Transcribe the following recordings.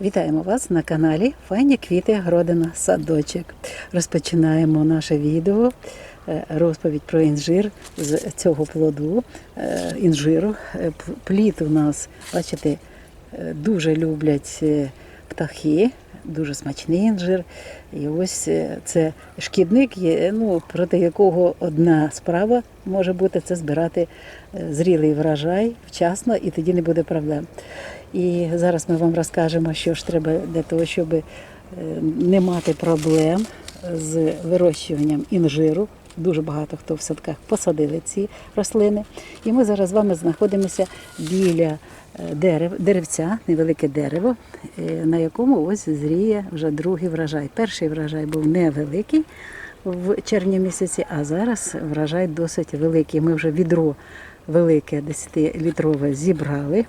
Вітаємо вас на каналі Файні квіти Гродина Садочок. Розпочинаємо наше відео. е, Розповідь про інжир з цього плоду е, інжиру. Пліт Плід у нас, бачите, е, дуже люблять е, птахи, дуже смачний інжир. І ось е, це шкідник, є, ну, проти якого одна справа може бути це збирати е, зрілий врожай вчасно, і тоді не буде проблем. І зараз ми вам розкажемо, що ж треба для того, щоб е, не мати проблем з вирощуванням інжиру. Дуже багато хто в садках посадили ці рослини. І ми зараз з вами знаходимося біля дерев, деревця, невелике дерево, е, на якому ось зріє вже другий врожай. Перший врожай був невеликий в червні місяці, а зараз врожай досить великий. Ми вже відро велике 10-літрове зібрали.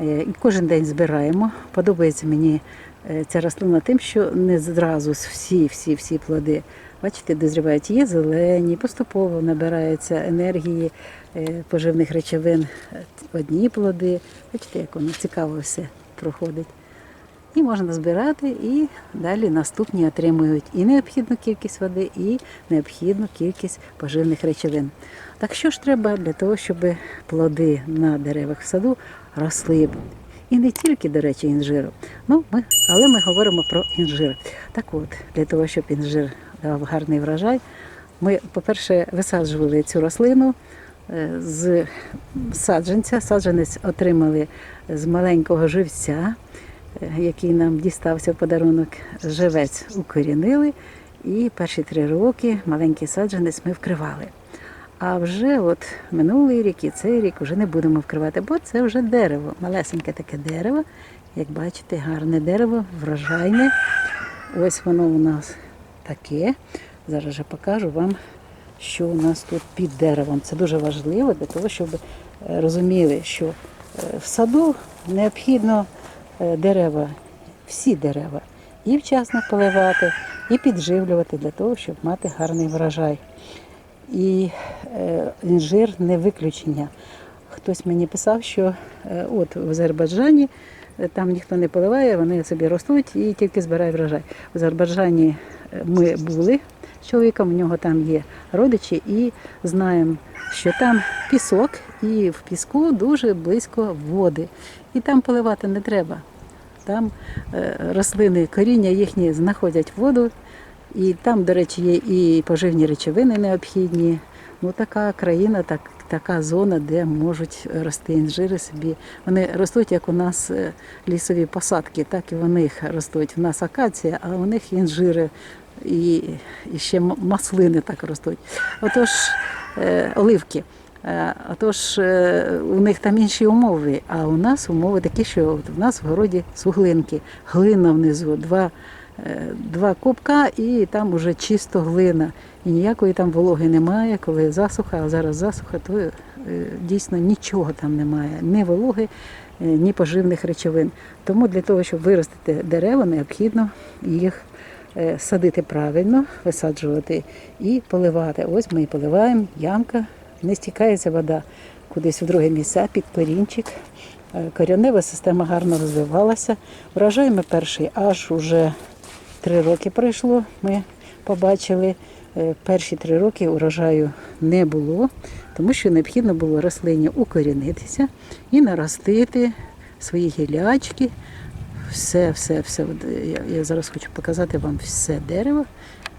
Е, І кожен день збираємо. Подобається мені е, ця рослина тим, що не зразу всі, всі, всі плоди, бачите, дозрівають. Є зелені, поступово набираються енергії е, поживних речовин одні плоди. Бачите, як воно цікаво все проходить. І можна збирати, і далі наступні отримують і необхідну кількість води, і необхідну кількість поживних речовин. Так що ж треба для того, щоб плоди на деревах в саду росли? І не тільки, до речі, інжиру. Ну, ми, але ми говоримо про інжир. Так от, для того, щоб інжир дав гарний врожай, ми, по-перше, висаджували цю рослину е, з саджанця. Саджанець отримали з маленького живця, е, який нам дістався в подарунок. Живець укорінили, і перші три роки маленький саджанець ми вкривали. А вже от минулий рік і цей рік вже не будемо вкривати, бо це вже дерево, малесеньке таке дерево. Як бачите, гарне дерево, врожайне. Ось воно у нас таке. Зараз же покажу вам, що у нас тут під деревом. Це дуже важливо для того, щоб е, розуміли, що е, в саду необхідно е, дерева, всі дерева, і вчасно поливати, і підживлювати для того, щоб мати гарний врожай. І інжир не виключення. Хтось мені писав, що от в Азербайджані там ніхто не поливає, вони собі ростуть і тільки збирають врожай. В Азербайджані е, ми були з чоловіком, в нього там є родичі, і знаємо, що там пісок, і в піску дуже близько води. І там поливати не треба. Там е, рослини, коріння їхні знаходять воду, і там, до речі, є і поживні речовини необхідні. Ну, така країна, так, така зона, де можуть рости інжири собі. Вони ростуть, як у нас е, лісові посадки, так і в них ростуть. У нас акація, а у них інжири і, і ще маслини так ростуть. Отож, е, оливки. Е, Отож, у них там інші умови, а у нас умови такі, що в нас в городі суглинки, глина внизу, два, два копка і там уже чисто глина. І ніякої там вологи немає, коли засуха, а зараз засуха, то е, дійсно нічого там немає, ні вологи, е, ні поживних речовин. Тому для того, щоб виростити дерева, необхідно їх е, садити правильно, висаджувати і поливати. Ось ми і поливаємо, ямка, не стікається вода кудись в друге місце під корінчик. Е, Коренева система гарно розвивалася. Врожай ми перший аж уже три роки пройшло. Ми побачили. Е, Перші три роки урожаю не було, тому що необхідно було рослині укорінитися і наростити свої гілячки. Все, все, все. Я, я зараз хочу показати вам все дерево.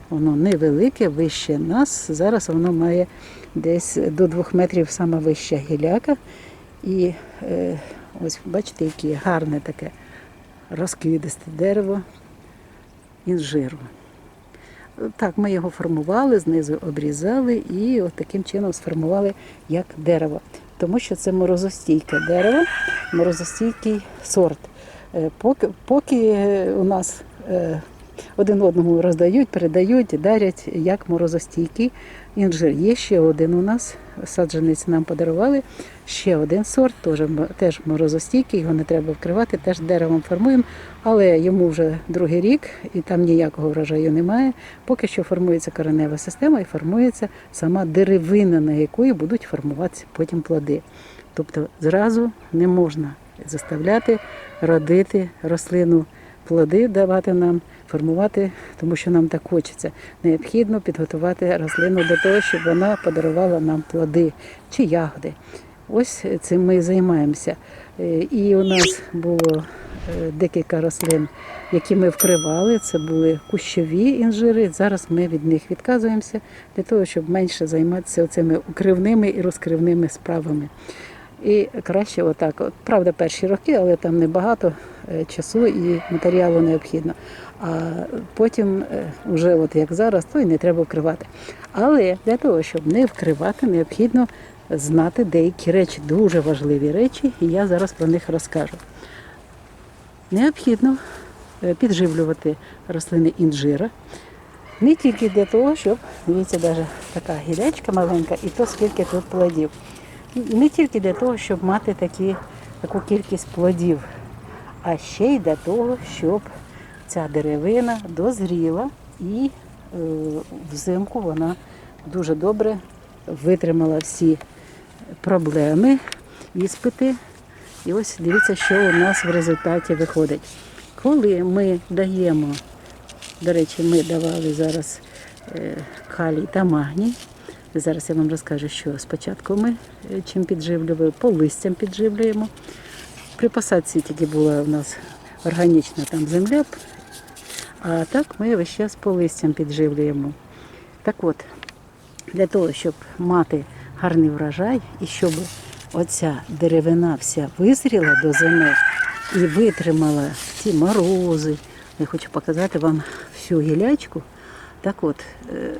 Воно невелике, вище нас. Зараз воно має десь до двох метрів сама вища гіляка. І е, ось бачите, яке гарне таке розкидисте дерево інжиру. Так, ми його формували, знизу обрізали і от таким чином сформували як дерево. Тому що це морозостійке дерево, морозостійкий сорт. Е, Поки, поки у нас е, один одному роздають, передають, дарять як морозостійкий інжир. Є ще один у нас, саджанець нам подарували, ще один сорт, теж, теж морозостійкий, його не треба вкривати, теж деревом формуємо, але йому вже другий рік і там ніякого врожаю немає. Поки що формується коренева система і формується сама деревина, на якої будуть формуватися потім плоди. Тобто зразу не можна заставляти родити рослину плоди давати нам, формувати, тому що нам так хочеться. Необхідно підготувати рослину до того, щоб вона подарувала нам плоди чи ягоди. Ось цим ми і займаємося. Е, І у нас було е, декілька рослин, які ми вкривали. Це були кущові інжири. Зараз ми від них відказуємося для того, щоб менше займатися цими укривними і розкривними справами. І краще отак. От, правда, перші роки, але там небагато часу і матеріалу необхідно. А потім, е, вже от як зараз, то й не треба вкривати. Але для того, щоб не вкривати, необхідно знати деякі речі, дуже важливі речі, і я зараз про них розкажу. Необхідно е, підживлювати рослини інжира. Не тільки для того, щоб, дивіться, навіть така гілячка маленька, і то скільки тут плодів. Не тільки для того, щоб мати такі, таку кількість плодів, а ще й для того, щоб ця деревина дозріла і е, взимку вона дуже добре витримала всі проблеми, іспити. І ось дивіться, що у нас в результаті виходить. Коли ми даємо, до речі, ми давали зараз е, калій та магній. Зараз я вам розкажу, що спочатку ми е, чим підживлюємо, по листям підживлюємо. При посадці тільки була у нас органічна там земля, а так ми весь час по листям підживлюємо. Так от, для того, щоб мати гарний врожай і щоб оця деревина вся визріла до зими і витримала ті морози. Я хочу показати вам всю гілячку. Так от, е,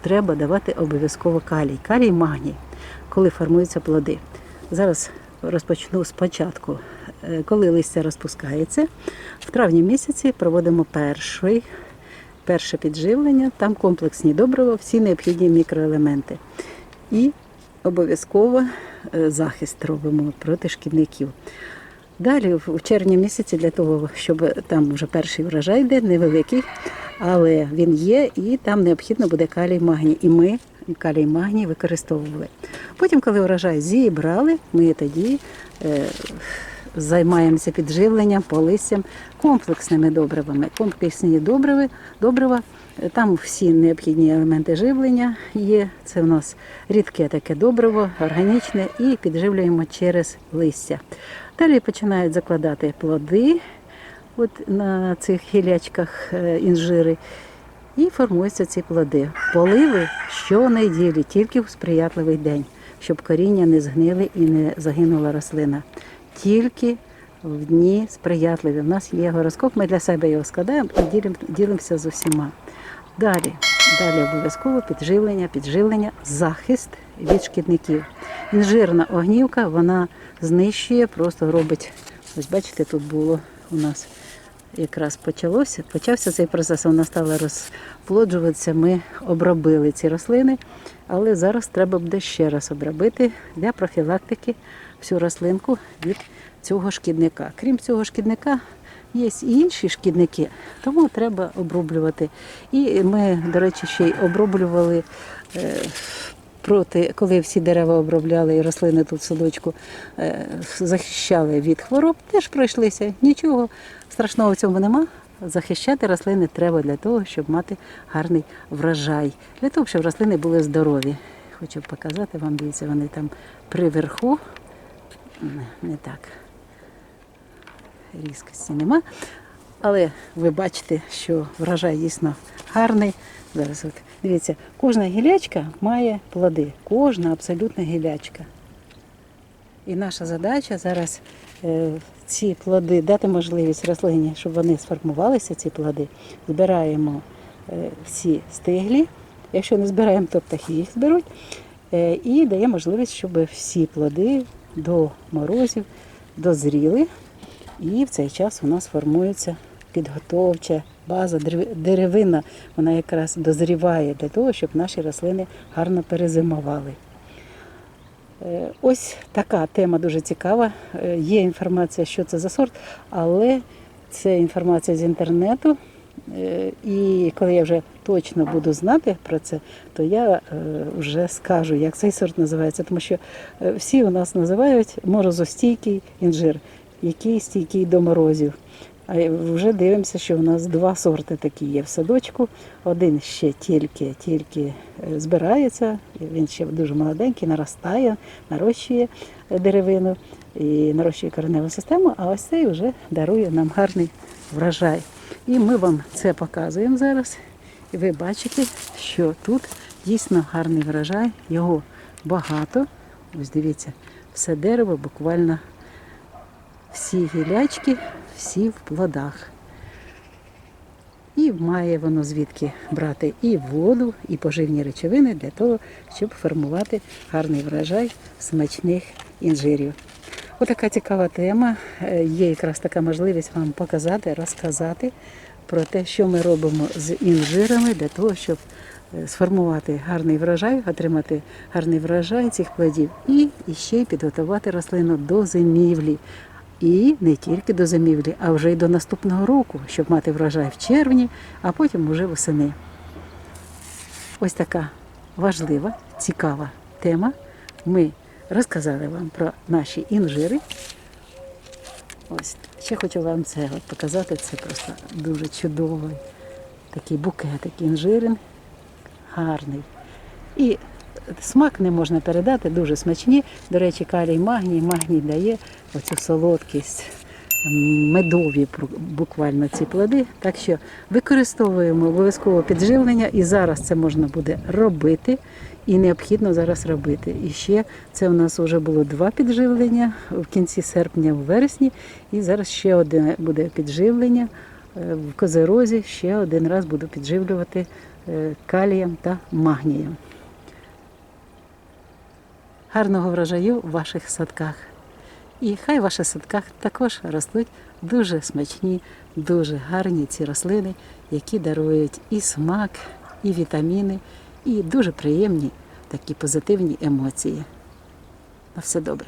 треба давати обов'язково калій. Калій магній, коли формуються плоди. Зараз розпочну спочатку. Е, Коли листя розпускається, в травні місяці проводимо перший, перше підживлення, там комплексні добрива, всі необхідні мікроелементи. І обов'язково е, захист робимо проти шкідників. Далі, в червні місяці, для того, щоб там вже перший врожай йде, невеликий, але він є, і там необхідно буде калій магній. І ми калій магній використовували. Потім, коли врожай зібрали, ми тоді е, займаємося підживленням, полиссям, комплексними добривами. Комплексні добриви, добрива, е, там всі необхідні елементи живлення є. Це у нас рідке таке добриво, органічне, і підживлюємо через листя. Далі починають закладати плоди от на цих гілячках е, інжири. І формуються ці плоди. Поливи щонеділі, тільки в сприятливий день, щоб коріння не згнили і не загинула рослина. Тільки в дні сприятливі. У нас є гороскоп, ми для себе його складаємо і ділимося з усіма. Далі, далі обов'язково підживлення, підживлення, захист від шкідників. Інжирна огнівка вона знищує, просто робить. Ось бачите, тут було у нас якраз почалося, почався цей процес, вона стала розплоджуватися. Ми обробили ці рослини, але зараз треба буде ще раз обробити для профілактики всю рослинку від цього шкідника. Крім цього шкідника, є і інші шкідники, тому треба оброблювати. І ми, до речі, ще й оброблювали. е, Проти, коли всі дерева обробляли і рослини тут в садочку е, захищали від хвороб, теж пройшлися. Нічого страшного в цьому нема. Захищати рослини треба для того, щоб мати гарний врожай, для того, щоб рослини були здорові. Хочу показати вам, дивіться, вони там при верху. Не, не так. Різкості нема. Але ви бачите, що врожай дійсно гарний. Зараз от дивіться, кожна гілячка має плоди. Кожна абсолютно гілячка. І наша задача зараз е, ці плоди дати можливість рослині, щоб вони сформувалися, ці плоди. Збираємо е, всі стиглі. Якщо не збираємо, то птахи їх зберуть. Е, і дає можливість, щоб всі плоди до морозів дозріли. І в цей час у нас формується підготовча база, деревина. Вона якраз дозріває для того, щоб наші рослини гарно перезимували. Е, Ось така тема дуже цікава. Е, Є інформація, що це за сорт, але це інформація з інтернету. Е, І коли я вже точно буду знати про це, то я вже скажу, як цей сорт називається, тому що всі у нас називають морозостійкий інжир, який стійкий до морозів. А вже дивимося, що у нас два сорти такі є в садочку. Один ще тільки, тільки е, збирається, він ще дуже молоденький, наростає, нарощує деревину і нарощує кореневу систему, а ось цей вже дарує нам гарний врожай. І ми вам це показуємо зараз. І ви бачите, що тут дійсно гарний врожай, його багато. Ось дивіться, все дерево буквально всі гілячки, всі в плодах. І має воно звідки брати і воду, і поживні речовини для того, щоб формувати гарний врожай смачних інжирів. Отака цікава тема. Е, Є якраз така можливість вам показати, розказати про те, що ми робимо з інжирами для того, щоб е, сформувати гарний врожай, отримати гарний врожай цих плодів і, і ще й підготувати рослину до зимівлі. І не тільки до зимівлі, а вже й до наступного року, щоб мати врожай в червні, а потім уже восени. Ось така важлива, цікава тема. Ми розказали вам про наші інжири. Ось ще хочу вам це от показати. Це просто дуже чудовий такий букетик інжирин, гарний. І смак не можна передати, дуже смачні. До речі, калій магній, магній дає оцю солодкість, медові буквально ці плоди. Так що використовуємо обов'язково підживлення, і зараз це можна буде робити. І необхідно зараз робити. І ще це у нас вже було два підживлення в кінці серпня, в вересні, і зараз ще одне буде підживлення е, в козерозі. Ще один раз буду підживлювати е, калієм та магнієм. Гарного врожаю в ваших садках. І хай в ваших садках також ростуть дуже смачні, дуже гарні ці рослини, які дарують і смак, і вітаміни, і дуже приємні такі позитивні емоції. На все добре.